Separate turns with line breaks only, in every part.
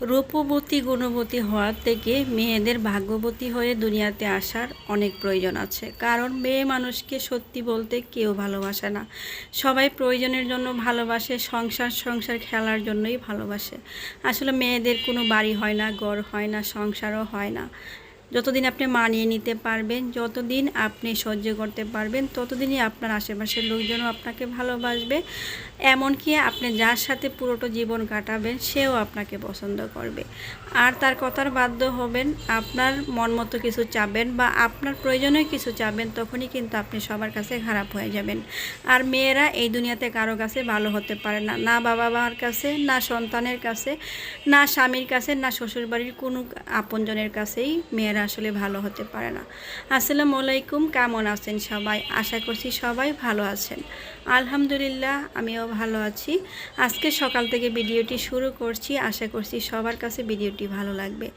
রূপবতী, গুণবতী হওয়ার থেকে মেয়েদের ভাগ্যবতী হয়ে দুনিয়াতে আসার অনেক প্রয়োজন আছে। কারণ মেয়ে মানুষকে সত্যি বলতে কেউ ভালোবাসে না। সবাই প্রয়োজনের জন্য ভালোবাসে, সংসার সংসার খেলার জন্যই ভালোবাসে। আসলে মেয়েদের কোনো বাড়ি হয় না গড় হয় না, সংসারও হয় না। যতদিন আপনি মানিয়ে নিতে পারবেন, যতদিন আপনি সহ্য করতে পারবেন, ততদিনই আপনার আশেপাশের লোকজনও আপনাকে ভালোবাসবে। এমনকি আপনি যার সাথে পুরোটা জীবন কাটাবেন, সেও আপনাকে পছন্দ করবে। আর তার কথার বাধ্য হবেন, আপনার মন মতো কিছু চাবেন বা আপনার প্রয়োজনে কিছু চাবেন, তখনই কিন্তু আপনি সবার কাছে খারাপ হয়ে যাবেন। আর মেয়েরা এই দুনিয়াতে কারও কাছে ভালো হতে পারে না না বাবা মার কাছে, না সন্তানের কাছে, না স্বামীর কাছে, না শ্বশুরবাড়ির কোনো আপনজনের কাছেই মেয়েরা আসলে ভালো হতে পারে না। আসসালামু আলাইকুম, কেমন আছেন সবাই? আশা করছি সবাই ভালো আছেন। আলহামদুলিল্লাহ, আমিও ভালো আছি। আজকে সকাল থেকে ভিডিওটি শুরু করছি। আশা করছি সবার কাছে ভিডিওটি ভালো লাগবে।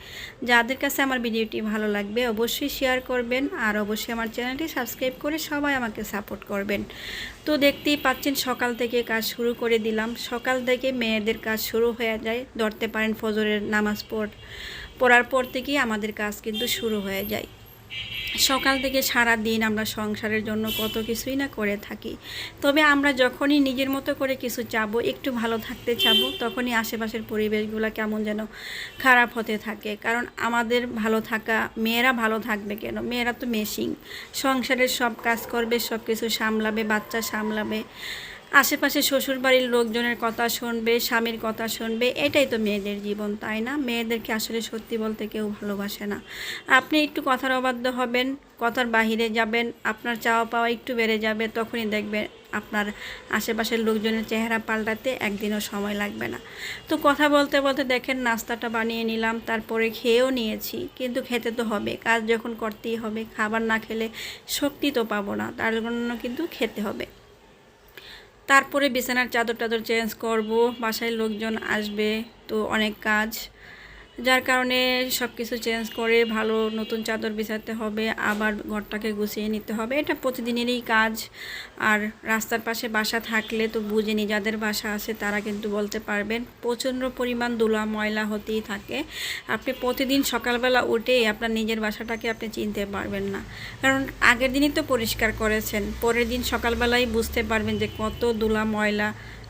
যাদের কাছে আমার ভিডিওটি ভালো লাগবে, অবশ্যই শেয়ার করবেন আর অবশ্যই আমার চ্যানেলটি সাবস্ক্রাইব করে সবাই আমাকে সাপোর্ট করবেন। তো দেখতেই পাচ্ছেন, সকাল থেকে কাজ শুরু করে দিলাম। সকাল থেকে মেয়েদের কাজ শুরু হয়ে যায়। ধরতে পারেন ফজরের নামাজ পড় পড়ার পর থেকেই আমাদের কাজ কিন্তু শুরু হয়ে যায়। সকাল থেকে সারা দিন আমরা সংসারের জন্য কত কিছুই না করে থাকি। তবে আমরা যখনই নিজের মতো করে কিছু চাবো, একটু ভালো থাকতে চাবো, তখনই আশেপাশের পরিবেশগুলো কেমন যেন খারাপ হতে থাকে। কারণ আমাদের ভালো থাকা, মেয়েরা ভালো থাকবে কেন? মেয়েরা তো মেশিং সংসারের সব কাজ করবে সব কিছু সামলাবে, বাচ্চা সামলাবে। আশেপাশে শ্বশুরবাড়ির লোকজনের কথা শুনবে, স্বামীর কথা শুনবে, এটাই তো মেয়েদের জীবন, তাই না? মেয়েদেরকে আসলে সত্যি বলতে কেউ ভালোবাসে না। আপনি একটু কথার অবাধ্য হবেন, কথার বাহিরে যাবেন, আপনার চাওয়া পাওয়া একটু বেড়ে যাবে, তখনই দেখবেন আপনার আশেপাশের লোকজনের চেহারা পাল্টাতে একদিনও সময় লাগবে না। তো কথা বলতে বলতে দেখেন, নাস্তাটা বানিয়ে নিলাম, তারপরে খেয়েও নিয়েছি, কিন্তু খেতে তো হবে, কাজ যখন করতেই হবে, খাবার না খেলে শক্তি তো পাবো না, তার জন্য কিন্তু খেতে হবে। তারপরে বিছানার চাদর টাদর চেঞ্জ করব বাসায় লোকজন আসবে তো অনেক কাজ। যার কারণে সব কিছু চেঞ্জ করে ভালো নতুন চাদর বিছাতে হবে, আবার ঘরটাকে গুছিয়ে নিতে হবে। এটা প্রতিদিনেরই কাজ। আর রাস্তার পাশে বাসা থাকলে তো বুঝেনি যাদের বাসা আছে তারা কিন্তু বলতে পারবেন, প্রচণ্ড পরিমাণ ধুলা ময়লা হতেই থাকে। আপনি প্রতিদিন সকালবেলা উঠেই আপনার নিজের বাসাটাকে আপনি চিনতে পারবেন না। কারণ আগের দিনই তো পরিষ্কার করেছেন, পরের দিন সকালবেলাই বুঝতে পারবেন যে কত ধুলা ময়লা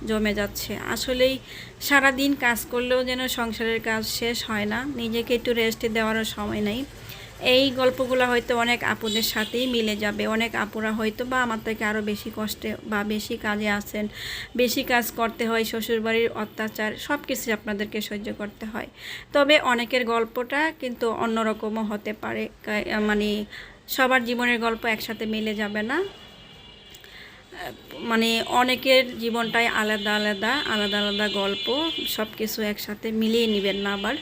জমে যাচ্ছে। আসলেই সারা দিন কাজ করলেও যেন সংসারের কাজ শেষ হয় না, নিজেকে একটু রেস্ট দেওয়ারও সময় নেই। এই গল্পগুলো হয়তো অনেক আপুদের সাথেই মিলে যাবে, অনেক আপুরা হয়তো বা আমার থেকে আরও বেশি কষ্টে বা বেশি কাজে আছেন বেশি কাজ করতে হয়, শ্বশুরবাড়ির অত্যাচার সব কিছু আপনাদেরকে সহ্য করতে হয়। তবে অনেকের গল্পটা কিন্তু অন্যরকমও হতে পারে মানে সবার জীবনের গল্প একসাথে মিলে যাবে না। মানে অনেকের জীবনটাই আলাদা আলাদা আলাদা আলাদা গল্প সব কিছু একসাথে মিলিয়ে নেবেন না আবার।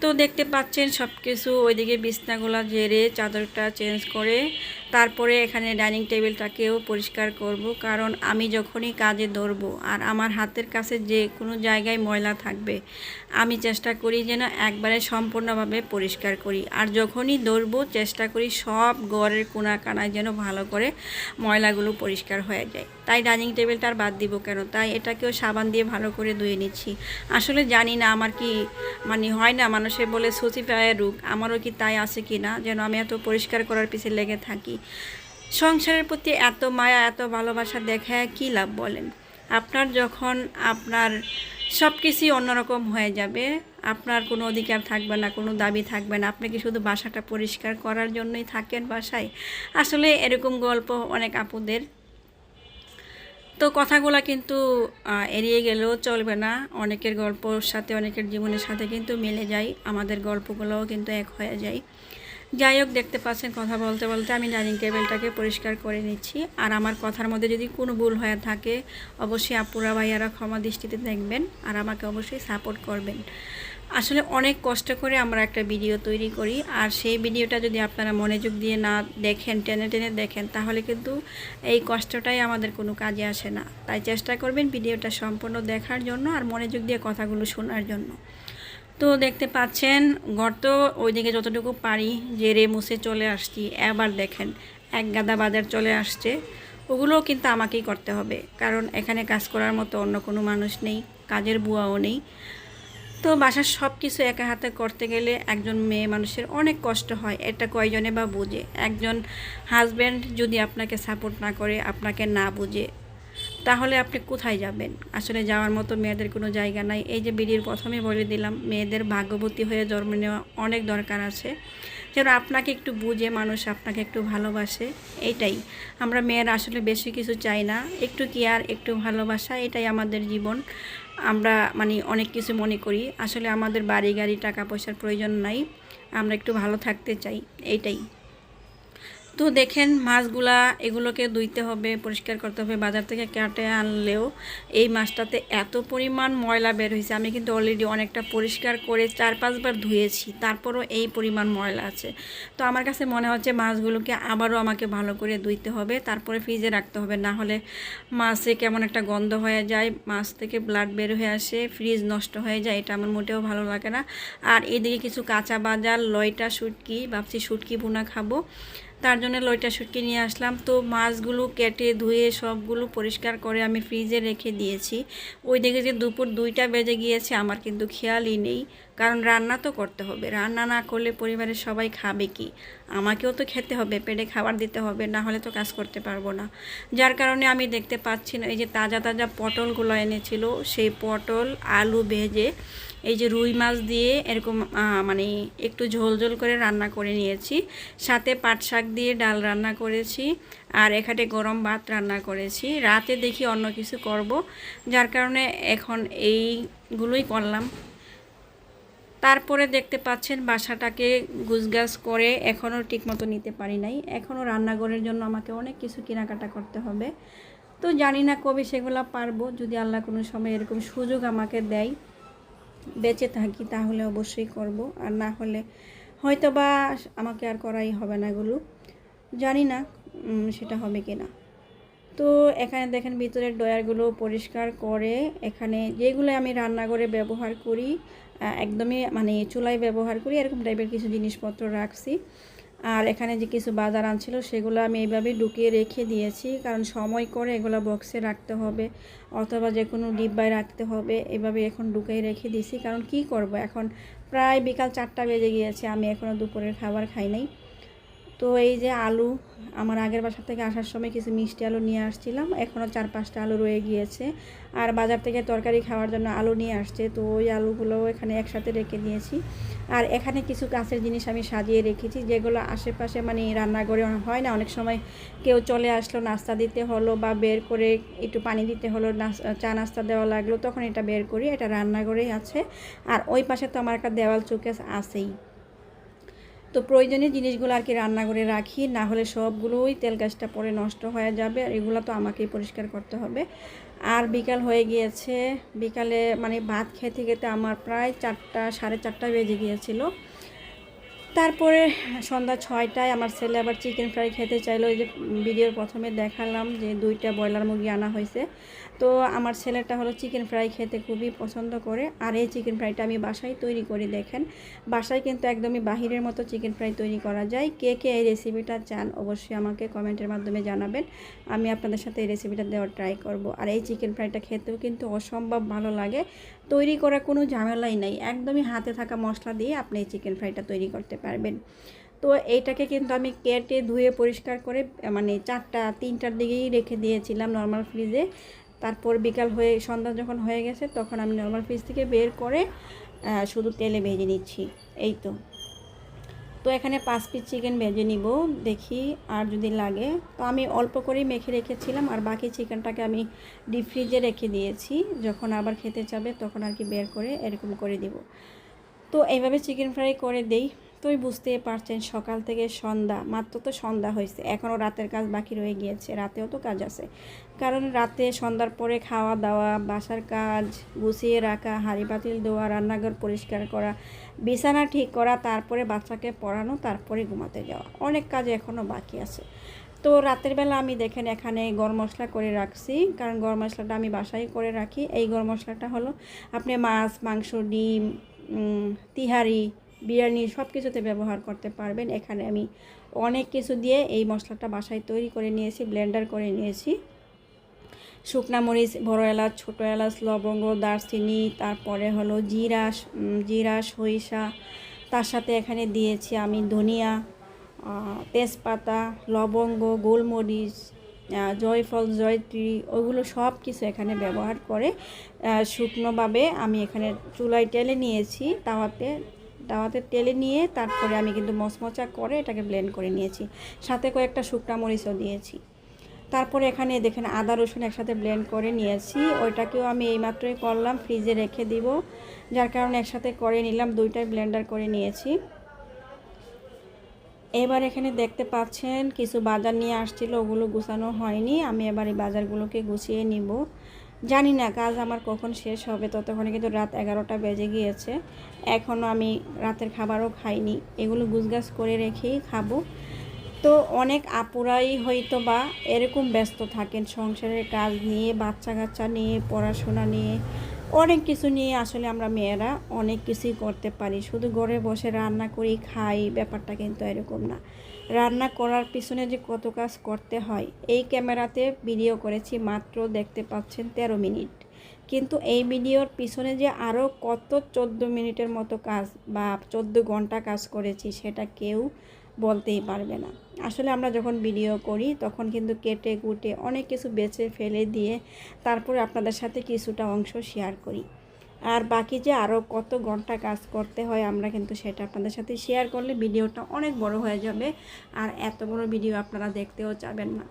তো দেখতে পাচ্ছেন সব কিছু ওইদিকে বিছনাগুলা জেরে চাদরটা চেঞ্জ করে তারপরে এখানে ডাইনিং টেবিলটাকেও পরিষ্কার করব, কারণ আমি যখনই কাজে ধরবো আর আমার হাতের কাছে যে কোনো জায়গায় ময়লা থাকবে, আমি চেষ্টা করি যেন একবারে সম্পূর্ণভাবে পরিষ্কার করি। আর যখনই ধরবো, চেষ্টা করি সব ঘরের কোনা কানায় যেন ভালো করে ময়লাগুলো পরিষ্কার হয়ে যায়। তাই ডাইনিং টেবিলটা বাদ দিব কেন? তাই এটাকেও সাবান দিয়ে ভালো করে ধুয়ে নিচ্ছি। আসলে জানি না আমার কি মানে হয় না, মানুষে বলে সচিপায়ের রোগ, আমারও কি তাই আছে কি না যেন আমি এত পরিষ্কার করার পিছিয়ে লেগে থাকি। সংসারের প্রতি এত মায়া, এত ভালোবাসা দেখায় কী লাভ বলেন? আপনার যখন আপনার সব কিছুই অন্যরকম হয়ে যাবে, আপনার কোনো অধিকার থাকবে না, কোনো দাবি থাকবে না, আপনি কি শুধু বাসাটা পরিষ্কার করার জন্যই থাকেন বাসায়? আসলে এরকম গল্প অনেক আপুদের। তো কথাগুলো কিন্তু এড়িয়ে গেলেও চলবে না। অনেকের গল্পর সাথে, অনেকের জীবনের সাথে কিন্তু মিলে যায়। আমাদের গল্পগুলোও কিন্তু এক হয়ে যায়। যাই হোক, দেখতে পাচ্ছেন কথা বলতে বলতে আমি ডাইনিং টেবিলটাকে পরিষ্কার করে নিচ্ছি। আর আমার কথার মধ্যে যদি কোনো ভুল হয়ে থাকে, অবশ্যই আপুরা ভাইয়ারা ক্ষমা দৃষ্টিতে দেখবেন আর আমাকে অবশ্যই সাপোর্ট করবেন। আসলে অনেক কষ্ট করে আমরা একটা ভিডিও তৈরি করি, আর সেই ভিডিওটা যদি আপনারা মনোযোগ দিয়ে না দেখেন, টেনে টেনে দেখেন, তাহলে কিন্তু এই কষ্টটাই আমাদের কোনো কাজে আসে না। তাই চেষ্টা করবেন ভিডিওটা সম্পূর্ণ দেখার জন্য আর মনোযোগ দিয়ে কথাগুলো শোনার জন্য। তো দেখতে পাচ্ছেন, ঘর তো ওইদিকে যতটুকু পারি জেরে মুছে চলে আসছি। এবার দেখেন, এক গাদা বাজার চলে আসছে। ওগুলোও কিন্তু আমাকেই করতে হবে, কারণ এখানে কাজ করার মতো অন্য কোনো মানুষ নেই, কাজের বুয়াও নেই। তো বাসার সব কিছু একা হাতে করতে গেলে একজন মেয়ে মানুষের অনেক কষ্ট হয়, এটা কয়জনে বা বুঝে? একজন হাজব্যান্ড যদি আপনাকে সাপোর্ট না করে, আপনাকে না বুঝে তাহলে আপনি কোথায় যাবেন? আসলে যাওয়ার মতো মেয়েদের কোনো জায়গা নাই। এই যে বিডির প্রথমে বলে দিলাম, মেয়েদের ভাগ্যবতী হয়ে জন্ম নেওয়া অনেক দরকার আছে। যেন আপনাকে একটু বুঝে, মানুষ আপনাকে একটু ভালোবাসে এইটাই আমরা মেয়েরা আসলে বেশি কিছু চাই না। একটু কেয়ার, একটু ভালোবাসা, এটাই আমাদের জীবন। আমরা মানে অনেক কিছু মনে করি। আসলে আমাদের বাড়ি গাড়ি, টাকা পয়সার প্রয়োজন নাই। আমরা একটু ভালো থাকতে চাই এইটাই তো দেখেন মাছগুলা এগুলোকে ধুইতে হবে, পরিষ্কার করতে হবে, বাজার থেকে কেটে আনলেও এই মাছটাতে এত পরিমাণ ময়লা বের হয়েছে। আমি কিন্তু অলরেডি অনেকটা পরিষ্কার করে চার পাঁচবার ধুয়েছি, তারপরও এই পরিমাণ ময়লা আছে। তো আমার কাছে মনে হচ্ছে মাছগুলোকে আবারও আমাকে ভালো করে ধুইতে হবে, তারপরে ফ্রিজে রাখতে হবে। না হলে মাছে কেমন একটা গন্ধ হয়ে যায়, মাছ থেকে ব্লাড বের হয়ে আসে ফ্রিজ নষ্ট হয়ে যায়, এটা আমার মোটেও ভালো লাগে না। আর এদিকে কিছু কাঁচা বাজার, লয়টা, শুটকি, ভাবছি শুটকি ভুনা খাব। তার জন্য লইটা শুটকি নিয়ে আসলাম। তো মাছগুলো কেটে ধুয়ে সবগুলো পরিষ্কার করে আমি ফ্রিজে রেখে দিয়েছি। ওই দিকে যে দুপুর দুইটা বেজে গিয়েছে, আমার কিন্তু খেয়ালই নেই। কারণ রান্না তো করতে হবে। রান্না না করলে পরিবারের সবাই খাবে কি? আমাকেও তো খেতে হবে, পেটে খাবার দিতে হবে, না হলে তো কাজ করতে পারব না। যার কারণে আমি দেখতে পাচ্ছি না, এই যে তাজা তাজা পটলগুলো এনেছিল, সেই পটল, আলু ভেজে এই যে রুই মাছ দিয়ে এরকম মানে একটু ঝোল ঝোল করে রান্না করে নিয়েছি। সাথে পাট শাক দিয়ে ডাল রান্না করেছি আর এখানে গরম ভাত রান্না করেছি। রাতে দেখি অন্য কিছু করব, যার কারণে এখন এইগুলোই করলাম। তারপরে দেখতে পাচ্ছেন বাসাটাকে গুছগাছ করে এখনও ঠিকমতো নিতে পারি নাই। এখনও রান্নাঘরের জন্য আমাকে অনেক কিছু কেনাকাটা করতে হবে। তো জানি না কবে সেগুলো পারব, যদি আল্লাহ কোনো সময় এরকম সুযোগ আমাকে দেয়। বেঁচে থাকি তাহলে অবশ্যই করব। আর না হলে হয়তো বা আমাকে আর করাই হবে না এগুলো। জানি না সেটা হবে কি না তো এখানে দেখেন ভিতরের ডয়ারগুলো পরিষ্কার করে এখানে যেগুলো আমি রান্নাঘরে ব্যবহার করি একদমই মানে চুলাই ব্যবহার করি, এরকম টাইপের কিছু জিনিসপত্র রাখছি। আর এখানে যে কিছু বাজার আনছিল সেগুলো আমি এইভাবে ঢুকিয়ে রেখে দিয়েছি। কারণ সময় করে এগুলো বক্সে রাখতে হবে, অথবা যে কোনো ডিব্বায় রাখতে হবে, এভাবে এখন ঢুকিয়ে রেখে দিয়েছি। কারণ কি করব? এখন প্রায় বিকাল চারটা বেজে গিয়েছে, আমি এখনও দুপুরের খাবার খাই নাই। তো এই যে আলু, আমার আগের বাসা থেকে আসার সময় কিছু মিষ্টি আলু নিয়ে আসছিলাম। এখনও চার পাঁচটা আলু রয়ে গিয়েছে। আর বাজার থেকে তরকারি খাওয়ার জন্য আলু নিয়ে আসছে। তো ওই আলুগুলোও এখানে একসাথে রেখে দিয়েছি। আর এখানে কিছু কাঁচের জিনিস আমি সাজিয়ে রেখেছি, যেগুলো আশেপাশে মানে রান্নাঘরে হয় না। অনেক সময় কেউ চলে আসলো, নাস্তা দিতে হলো বা বের করে একটু পানি দিতে হলো চা নাস্তা দেওয়া লাগল, তখন এটা বের করি। এটা রান্নাঘরেই আছে। আর ওই পাশে তো আমার একটা দেওয়াল চুকেস আছেই। তো প্রয়োজনীয় জিনিসগুলো আর কি রান্না করে রাখি, না হলে সবগুলোই তেল গাছটা পরে নষ্ট হয়ে যাবে আর এগুলো তো আমাকেই পরিষ্কার করতে হবে। আর বিকাল হয়ে গিয়েছে, বিকালে মানে ভাত খেতে খেতে আমার প্রায় চারটা, সাড়ে চারটা বেজে গিয়েছিল। তারপরে সন্ধ্যা ছয়টায় আমার ছেলে আবার চিকেন ফ্রাই খেতে চাইলো। ওই যে ভিডিওর প্রথমে দেখালাম যে দুইটা ব্রয়লার মুরগি আনা হয়েছে। তো আমার ছেলেটা হলো চিকেন ফ্রাই খেতে খুবই পছন্দ করে। আর এই চিকেন ফ্রাইটা আমি বাসায় তৈরি করি, দেখেন। বাসায় কিন্তু একদমই বাহিরের মতো চিকেন ফ্রাই তৈরি করা যায়। কে কে এই রেসিপিটা চান অবশ্যই আমাকে কমেন্টের মাধ্যমে জানাবেন। আমি আপনাদের সাথে এই রেসিপিটা দেওয়ার ট্রাই করব। আর এই চিকেন ফ্রাইটা খেতেও কিন্তু অসম্ভব ভালো লাগে। তৈরি করা কোনো ঝামেলাই নাই। একদমই হাতে থাকা মশলা দিয়ে আপনি এই চিকেন ফ্রাইটা তৈরি করতে পারবেন। তো এইটাকে কিন্তু আমি কেটে ধুয়ে পরিষ্কার করে মানে চারটা, তিনটার দিকেই রেখে দিয়েছিলাম নর্মাল ফ্রিজে তারপর বিকাল হয়ে, সন্ধ্যা যখন হয়ে গেছে, তখন আমি নর্মাল ফ্রিজ থেকে বের করে শুধু তেলে ভেজে নিচ্ছি। এই তো। তো এখানে পাঁচ পিস চিকেন ভেজে নিব, দেখি আর যদি লাগে। তো আমি অল্প করেই মেখে রেখেছিলাম, আর বাকি চিকেনটাকে আমি ডিপ ফ্রিজে রেখে দিয়েছি। যখন আবার খেতে চাবে, তখন আর কি বের করে এরকম করে দিব। তো এইভাবে চিকেন ফ্রাই করে দেই। তোই বুঝতেই পারছেন সকাল থেকে সন্ধ্যা, মাত্র তো সন্ধ্যা হয়েছে। এখনও রাতের কাজ বাকি রয়ে গিয়েছে, রাতেও তো কাজ আছে। কারণ রাতে সন্ধ্যার পরে খাওয়া দাওয়া বাসার কাজ, গুছিয়ে রাখা, হাঁড়ি পাতিল দেওয়া রান্নাঘর পরিষ্কার করা, বিছানা ঠিক করা, তারপরে বাচ্চাকে পড়ানো, তারপরে ঘুমাতে যাওয়া, অনেক কাজ এখনও বাকি আছে। তো রাতের বেলা আমি দেখেন এখানে গরম মশলা করে রাখছি, কারণ গরম মশলাটা আমি বাসায় করে রাখি। এই গরম মশলাটা হলো আপনি মাছ, মাংস, ডিম তিহারি বিরিয়ানি সব কিছুতে ব্যবহার করতে পারবেন। এখানে আমি অনেক কিছু দিয়ে এই মশলাটা বাসায় তৈরি করে নিয়েছি, ব্লেন্ডার করে নিয়েছি। শুকনা মরিচ, বড় এলাচ, ছোটো এলাচ, লবঙ্গ, দারচিনি, তারপরে হলো জিরা জিরা, সরিষা। তার সাথে এখানে দিয়েছি আমি ধনিয়া তেজপাতা, লবঙ্গ, গোলমরিচ জয়ফল, জয়ত্রী ওগুলো সব কিছু এখানে ব্যবহার করে শুকনোভাবে আমি এখানে চুলায় টেলে নিয়েছি তাওয়াতে। তাওয়াতে তেলে নিয়ে তারপরে আমি কিন্তু মচমচা করে এটাকে ব্লেন্ড করে নিয়েছি। সাথে কয়েকটা শুকনা মরিচও দিয়েছি। তারপরে এখানে দেখেন আদা, রসুন একসাথে ব্লেন্ড করে নিয়েছি। ওইটাকেও আমি এইমাত্রই করলাম ফ্রিজে রেখে দিব। যার কারণে একসাথে করে নিলাম, দুইটাই ব্লেন্ডার করে নিয়েছি। এবার এখানে দেখতে পাচ্ছেন, কিছু বাজার নিয়ে আসছিল, ওগুলো গুছানো হয়নি। আমি এবার এই বাজারগুলোকে গুছিয়ে নিব। জানি না, কাজ আমার কখন শেষ হবে ততক্ষণে কিন্তু রাত এগারোটা বেজে গিয়েছে। এখনও আমি রাতের খাবারও খাইনি। এগুলো গুছগাছ করে রেখেই খাব। তো অনেক আপুরাই হয়তো বা এরকম ব্যস্ত থাকেন সংসারের কাজ নিয়ে বাচ্চা কাচ্চা নিয়ে, পড়াশোনা নিয়ে। অনেক কিছু নিয়ে আসলে আমরা মেয়েরা অনেক কিছুই করতে পারি। শুধু ঘরে বসে রান্না করি খাই, ব্যাপারটা কিন্তু এরকম না। রান্না করার পিছনে যে কত কাজ করতে হয়, এই ক্যামেরাতে ভিডিও করেছি মাত্র দেখতে পাচ্ছেন তেরো মিনিট। কিন্তু এই ভিডিওর পিছনে যে আরও কত চোদ্দ মিনিটের মতো কাজ বা চোদ্দ ঘণ্টা কাজ করেছি, সেটা কেউ বলতেই পারবে না। আসলে আমরা যখন ভিডিও করি, তখন কিন্তু কেটে কুটে অনেক কিছু বেছে ফেলে দিয়ে তারপরে আপনাদের সাথে কিছুটা অংশ শেয়ার করি। আর বাকি যে আরও কত ঘণ্টা কাজ করতে হয়, আমরা কিন্তু সেটা আপনাদের সাথে শেয়ার করলে ভিডিওটা অনেক বড় হয়ে যাবে আর এত বড় ভিডিও আপনারা দেখতেও চাবেন না।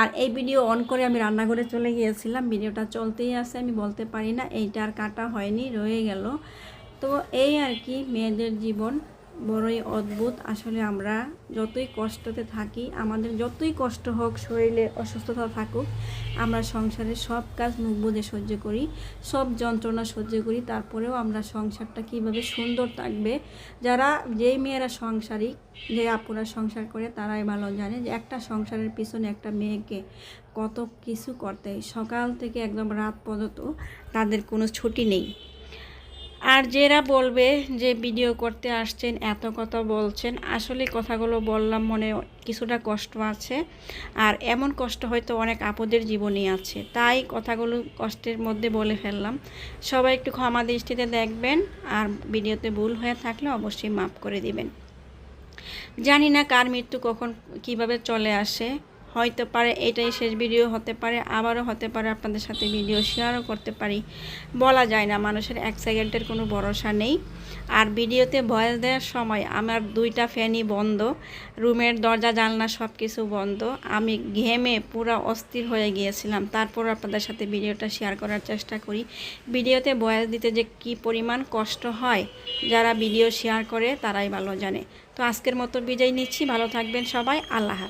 আর এই ভিডিও অন করে আমি রান্নাঘরে চলে গিয়েছিলাম। ভিডিওটা চলতেই আছে, আমি বলতে পারি না। এইটা আর কাটা হয়নি, রয়ে গেল। তো এই আর কি, মেয়েদের জীবন। বড়ই অদ্ভুত। আসলে আমরা যতই কষ্টতে থাকি, আমাদের যতই কষ্ট হোক, শরীরে অসুস্থতা থাকুক, আমরা সংসারের সব কাজ মুখ বুঝে সহ্য করি, সব যন্ত্রণা সহ্য করি, তারপরেও আমরা সংসারটা কীভাবে সুন্দর থাকবে। যারা যেই মেয়েরা সংসারিক, যে আপুরা সংসার করে, তারাই ভালো জানে যে একটা সংসারের পিছনে একটা মেয়েকে কত কিছু করতে। সকাল থেকে একদম রাত পর্যন্ত তাদের কোনো ছুটি নেই। আর যারা বলবে যে ভিডিও করতে আসছেন, এত কথা বলছেন, আসলে কথাগুলো বললাম মনে কিছুটা কষ্ট আছে। আর এমন কষ্ট হয়তো অনেক আপদের জীবনে আছে। তাই কথাগুলো কষ্টের মধ্যে বলে ফেললাম। সবাই একটু ক্ষমা দৃষ্টিতে দেখবেন আর ভিডিওতে ভুল হয়ে থাকলে অবশ্যই মাফ করে দিবেন। জানি না কার মৃত্যু কখন কীভাবে চলে আসে। হয়তো পারে, এটাই শেষ ভিডিও হতে পারে, আবারও হতে পারে আপনাদের সাথে ভিডিও শেয়ারও করতে পারি। বলা যায় না, মানুষের এক সেকেন্ডের কোনো ভরসা নেই। আর ভিডিওতে ভয়েস দেওয়ার সময় আমার দুইটা ফ্যানই বন্ধ, রুমের দরজা, জানলা সব কিছু বন্ধ। আমি ঘেমে পুরো অস্থির হয়ে গিয়েছিলাম। তারপর আপনাদের সাথে ভিডিওটা শেয়ার করার চেষ্টা করি। ভিডিওতে ভয়েস দিতে যে কি পরিমাণ কষ্ট হয়, যারা ভিডিও শেয়ার করে তারাই ভালো জানে। তো আজকের মতো বিজয় নিচ্ছি। ভালো থাকবেন সবাই। আল্লাহ।